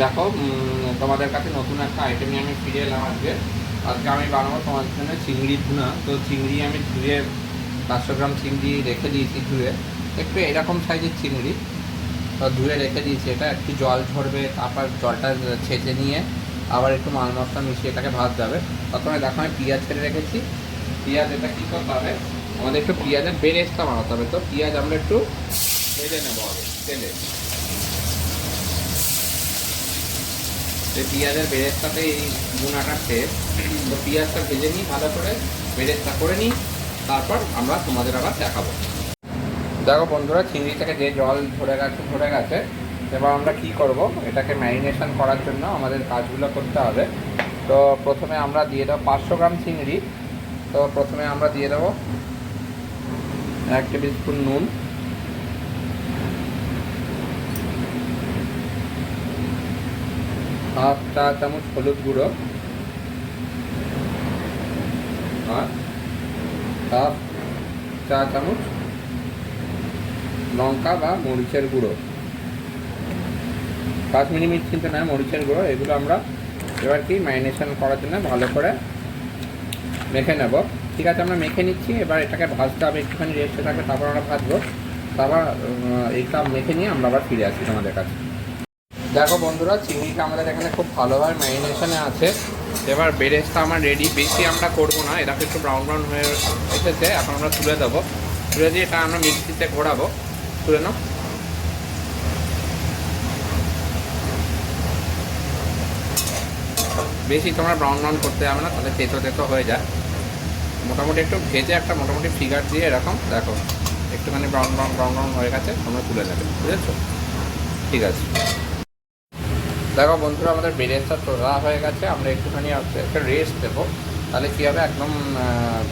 দেখো তোমাদের কাছে নতুন একটা আইটেম নিয়ে আমি ফিরে এলাম আজকে। আজকে আমি বানাবো তোমাদের জন্য চিংড়ি ভুনা। তো চিংড়ি আমি ধুয়ে, পাঁচশো গ্রাম চিংড়ি রেখে দিয়েছি ধুয়ে। একটু এরকম সাইজের চিংড়ি। তো ধুয়ে রেখে দিয়েছি এটা। একটু জল ঝরবে, তারপর জলটা ছেঁচে নিয়ে আবার একটু মাল মশলা মিশিয়ে এটাকে ভাত যাবে। প্রথমে দেখো আমি পেঁয়াজ কেটে রেখেছি। পেঁয়াজ এটা কী করতে হবে? আমাদের একটু পেঁয়াজের বেরেস্তা বানাতে হবে। তো পেঁয়াজ আমরা একটু ভেজে নেব তেলে। এই পেঁয়াজের বেরেস্তাতে এই গুণাটা টেস্ট তো পেঁয়াজটা ভেজে নিই, ভালো করে বেরেস্তা করে নিই, তারপর আমরা তোমাদের আবার দেখাবো। দেখো বন্ধুরা, চিংড়ি থেকে যে জল ধরে গেছে ধরে গেছে, এবার আমরা কি করব? এটাকে ম্যারিনেশন করার জন্য আমাদের কাজগুলো করতে হবে। তো প্রথমে আমরা দিয়ে দেবো পাঁচশো গ্রাম চিংড়ি। তো প্রথমে আমরা দিয়ে দেবো এক টেবিল স্পুন নুন। হাফ চা চামচ হলুদ গুঁড়ো। আর হাফ চা চামচ, লঙ্কা বা মরিচের গুঁড়ো। কাশ্মীরি মির্চ কিন্তু নয়, মরিচের গুঁড়ো, এগুলো আমরা এবার কি ম্যারিনেশন করার জন্য ভালো করে মেখে নেব। ঠিক আছে, আমরা মেখে নিচ্ছি, এবার এটাকে ভাজতে হবে, একটুখানি রেস্টে থাকবে, তারপর আমরা ভাজবো। তারপর এইটা মেখে নিয়ে আমরা আবার ফিরে আসি তোমাদের কাছে। দেখো বন্ধুরা চিংড়িটা আমাদের এখানে খুব ভালোভাবে ম্যারিনেশনে আছে। এবার বেরেস্তা আমার রেডি বেশি আমরা করব না এটাকে একটু ব্রাউন ব্রাউন হয়ে এসেছে, এখন আমরা তুলে দেবো। তুলে দিয়ে এটা আমরা মিক্সিতে ঘোরাবো। তুলে নাও। বেশি তোমরা ব্রাউন ব্রাউন করতে যাবে না, তাহলে তেতো তেতো হয়ে যায়। মোটামুটি একটু ভেজে একটা মোটামুটি ফিগার দিয়ে এরকম, দেখো, একটুখানি ব্রাউন ব্রাউন ব্রাউন ব্রাউন হয়ে গেছে, তোমরা তুলে নেবে, বুঝেছ? ঠিক আছে। দেখো বন্ধুরা, আমাদের বেরেস্তা তোলা হয়ে গেছে। আমরা একটুখানি একটা রেস্ট দেবো। তাহলে কী হবে? একদম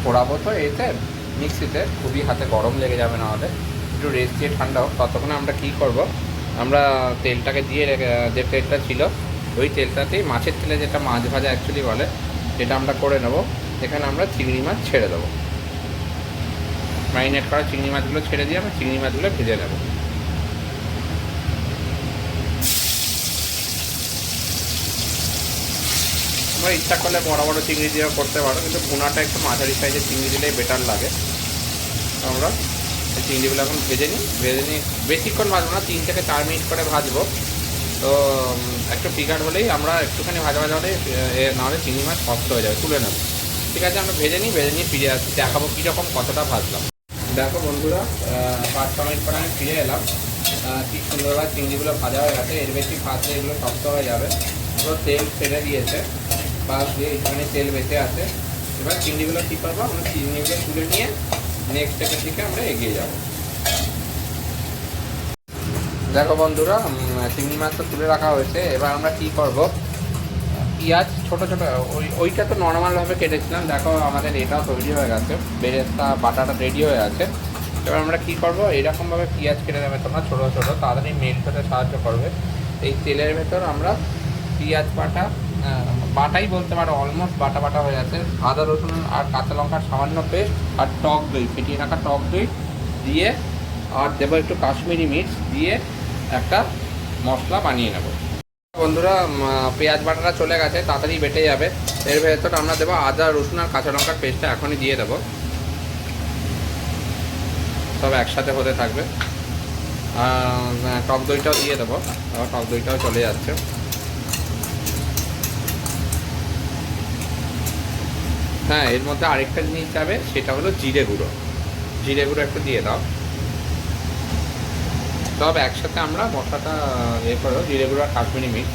ঘোরাবো তো এতে, মিক্সিতে। খুবই হাতে গরম লেগে যাবে না আমাদের একটু রেস্ট দিয়ে ঠান্ডা হোক। ততক্ষণে আমরা কী করব? আমরা তেলটাকে দিয়ে যে তেলটা ছিল, ওই তেলটাতেই মাছের তেলে যেটা মাছ ভাজা অ্যাকচুয়ালি বলে, সেটা আমরা করে নেব। এখানে আমরা চিংড়ি মাছ ছেড়ে দেবো। ম্যারিনেট করা চিংড়ি মাছগুলো ছেড়ে দিয়ে আমরা চিংড়ি মাছগুলো ভেজে নেব। তোমরা ইচ্ছা করলে বড় বড় চিংড়ি দিয়েও করতে পারো কিন্তু পোনাটা একটু মাঝারি সাইজের চিংড়ি দিলেই বেটার লাগে। তো আমরা চিংড়িগুলো এখন ভেজে নিই ভেজে নিই বেশিক্ষণ ভাজবো না তিন থেকে চার মিনিট করে ভাজবো। তো একটু পিকার হলেই আমরা একটুখানি ভাজা ভাজা হলে নাহলে চিংড়ি মাছ শক্ত হয়ে যাবে তুলে নেব। ঠিক আছে আমরা ভেজে নিই ভেজে নিয়ে ফিরে আসছি দেখাবো কীরকম কতটা ভাজলাম। দেখো বন্ধুরা পাঁচ ছ মিনিট পরে আমি ফিরে এলাম। আহ, কি সুন্দরভাবে চিংড়িগুলো ভাজা হয়ে গেছে এর বেশি ভাজলে এগুলো শক্ত হয়ে যাবে। পুরো তেল ছেড়ে দিয়েছে। পাশ দিয়ে এখানে তেল বেঁচে আছে। এবার চিংড়িগুলো কী করব? আমরা চিংড়িগুলো তুলে নিয়ে নেক্সট স্টেপের দিকে আমরা এগিয়ে যাব। দেখো বন্ধুরা চিংড়ি মাছ তো তুলে রাখা হয়েছে। এবার আমরা কি করব? পেঁয়াজ ছোট ছোট, ওই, ওইটা তো নর্মালভাবে কেটেছিলাম। দেখো আমাদের এটাও তৈরি হয়ে গেছে। বেরেস্তা, বাটাটা রেডি হয়ে আছে। এবার আমরা কি করব? এরকমভাবে পেঁয়াজ কেটে দেবে তোমরা ছোটো ছোটো। তাড়াতাড়ি মেল হতে সাহায্য করবে। এই তেলের ভেতর আমরা পেঁয়াজ বাটা বাটাই বলতে পারো অলমোস্ট বাটা বাটা হয়ে আছে। আদা, রসুন আর কাঁচা লঙ্কার সামান্য পেস্ট আর টক দই, ফেটিয়ে রাখা টক দই দিয়ে আর দেবো একটু কাশ্মীরি মির্চ দিয়ে একটা মশলা বানিয়ে নেব। বন্ধুরা পেঁয়াজ বাটাটা চলে গেছে, তাড়াতাড়ি বেটে যাবে। এর ভেতর আমরা দেবো আদা, রসুন আর কাঁচা লঙ্কার পেস্টটা এখনই দিয়ে দেবো। সব একসাথে হতে থাকবে। টক দইটাও দিয়ে দেবো। টক দইটাও চলে যাচ্ছে। হ্যাঁ এর মধ্যে আরেকটা জিনিস যাবে, সেটা হলো জিরে গুঁড়ো। জিরে গুঁড়ো একটু দিয়ে দাও। সব একসাথে আমরা মশলাটা এ করো, জিরে গুঁড়ো আর কাশ্মীরি মির্চ।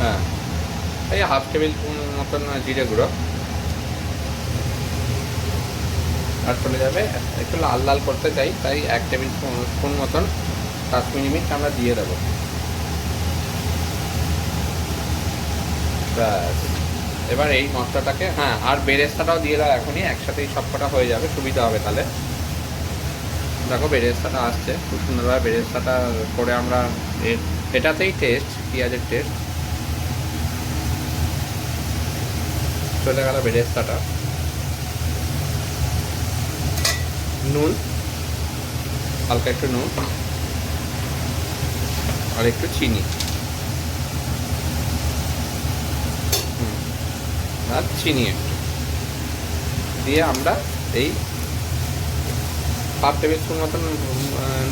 হ্যাঁ এই হাফ টেবিল স্পুন মতন জিরে গুঁড়ো। আর চলে যাবে, একটু লাল লাল করতে চাই, তাই এক টেবিল স্পুন মতন কাশ্মীরি মির্চ আমরা দিয়ে দেবো। ব্যাস এবার এই মশলাটাকে হ্যাঁ আর বেরেস্তাটাও দিয়ে দাও এখনই, একসাথেই সবকটা হয়ে যাবে, সুবিধা হবে তাহলে। দেখো, বেরেস্তাটা আসছে, খুব সুন্দরভাবে বেরেস্তাটা করে আমরা এটাতেই টেস্ট পেঁয়াজের টেস্ট চলে গেল বেরেস্তাটা। নুন, হালকা একটু নুন, আর একটু চিনি। আর চিনি একটু দিয়ে আমরা এই হাফ টেবিল স্পুন মতন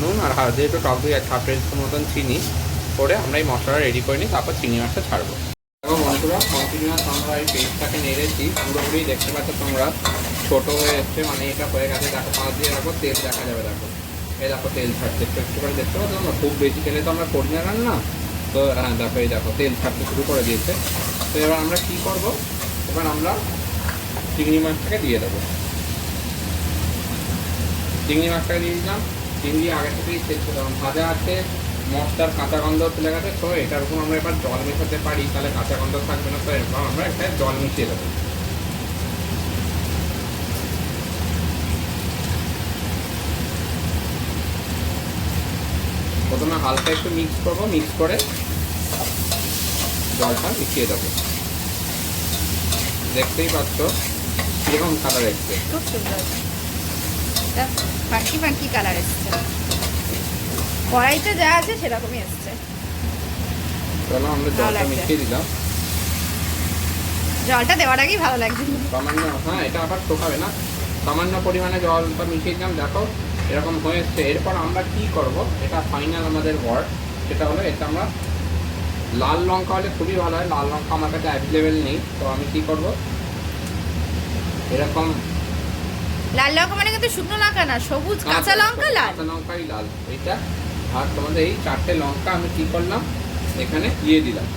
নুন আর যেহেতু টক দই আছে হাফ টেবিল স্পুন মতন চিনি করে আমরা এই মশলাটা রেডি করে নিই, তারপর চিনি মাছটা ছাড়বো। দেখো বন্ধুরা কন্টিনিউয়াস আমরা এই পেস্টটাকে নেড়েছি, পুরোপুরি দেখতে পাচ্ছ তোমরা, ছোট হয়ে এসছে মানে এটা হয়ে গেছে, দেখো পাঁচ দিয়ে রাখো, তেল দেখা যাবে, দেখো। এই দেখো তেল ছাড়ছে, একটু একটু করে দেখতে পাচ্ছ তোমরা, খুব বেশি তেলে তো আমরা করি না রান্না তো হ্যাঁ দেখো, এই দেখো, তেল ছাড়তে শুরু করে দিয়েছে। তো এবার আমরা কী করব? এবার আমরা চিংড়ি মাছটাকে দিয়ে দেবো। চিংড়ি মাছটাকে দিয়ে দিলাম। চিংড়ি আগে থেকেই সেদ্ধ করলাম ভাজা আছে, মশলার কাঁচা গন্ধ তুলে গেছে, তো এটার উপর আমরা এবার জল মেশাতে পারি, তাহলে কাঁচা গন্ধ থাকবে না, তো এরকম আমরা একটা জল মিশিয়ে দেবো। প্রথমে হালকা একটু মিক্স করব মিক্স করে জলটা মিশিয়ে দেবো। দেখতেই পাচ্ছ কীরকম কালার এসছে। খুব সুন্দর। ফাঁকি ফাঁকি কালার এসছে। কড়াইতে যা আছে সেরকমই এসছে। চলো আমরা জলটা। মিশিয়ে দিলাম। জলটা দেওয়ার আগেই ভালো লাগছে। সামান্য হ্যাঁ এটা আবার শোকাবে না। সামান্য পরিমাণে জলটা মিশিয়ে দিলাম। দেখো এরকম হয়ে এসছে এরপর আমরা কি করব? এটা ফাইনাল আমাদের ওয়ার্ড সেটা হলো এটা আমরা লাল লঙ্কা হলে খুবই ভালো হয়। লাল লঙ্কা আমার কাছে অ্যাভেলেবেল নেই তো আমি কি করব? এরকম লাল লঙ্কা মানে কিন্তু শুকনো লঙ্কা না সবুজ কাঁচা লঙ্কা লাল। কাঁচা লঙ্কাই লাল। এইটা আর তোমাদের এই চারটে লঙ্কা আমি কি করলাম? এখানে দিয়ে দিলাম।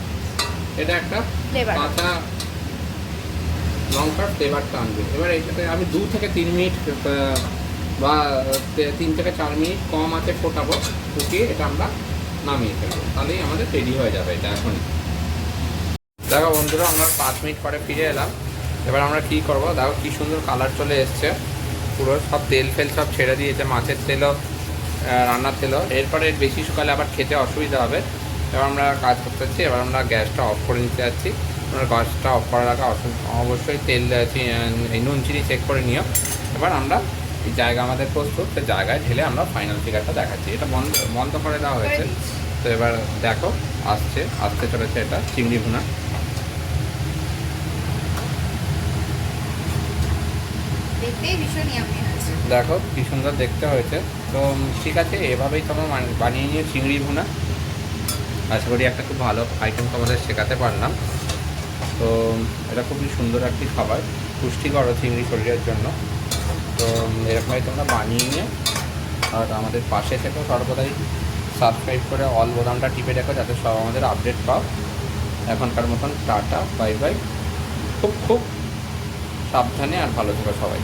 এটা একটা কাঁচা লঙ্কার ফ্লেভারটা আনবে। এবার এটাতে আমি দু থেকে তিন মিনিট বা তিন থেকে চার মিনিট কম আছে ফোটাবো। ফুটিয়ে এটা আমরা নামিয়ে ফেলব। তাহলেই আমাদের রেডি হয়ে যাবে এটা এখন দেখো বন্ধুরা, আমরা পাঁচ মিনিট পরে ফিরে এলাম। এবার আমরা কি করব? দেখো কি সুন্দর কালার চলে এসছে। পুরো সব তেল ফেল সব ছেড়ে দিয়েছে, মাছের তেলও রান্নার তেলও। এরপরে বেশি শুকালে আবার খেতে অসুবিধা হবে। এবার আমরা কাজ করতে যাচ্ছি। এবার আমরা গ্যাসটা অফ করে নিতে যাচ্ছি। আমরা গ্যাসটা অফ করার আগে অবশ্যই তেল এই নুন, চিনি চেক করে নিও। এবার আমরা এই জায়গা আমাদের প্রস্তুত সে জায়গায় ঢেলে আমরা ফাইনাল ফিগারটা দেখাচ্ছি। এটা বন্ধ বন্ধ করে দেওয়া হয়েছে। তো এবার দেখো আসছে আসতে চলেছে এটা চিংড়ি ভুনা। দেখো কি সুন্দর দেখতে হয়েছে। তো ঠিক আছে এভাবেই তোমরা বানিয়ে নিয়ে চিংড়ি ভুনা। আশা করি একটা খুব ভালো আইটেম তোমাদের শেখাতে পারলাম। তো এটা খুবই সুন্দর একটি খাবার। পুষ্টিকর চিংড়ি শরীরের জন্য। তো এরকমই তোমরা বানিয়ে নিয়ে, আর আমাদের পাশে থেকেও সর্বদাই সাবস্ক্রাইব করে অল বোতামটা টিপে দেখো যাতে সব আমাদের আপডেট পাও। এখনকার মতন টাটা বাই বাই খুব খুব সাবধানে আর ভালো থেকো সবাই।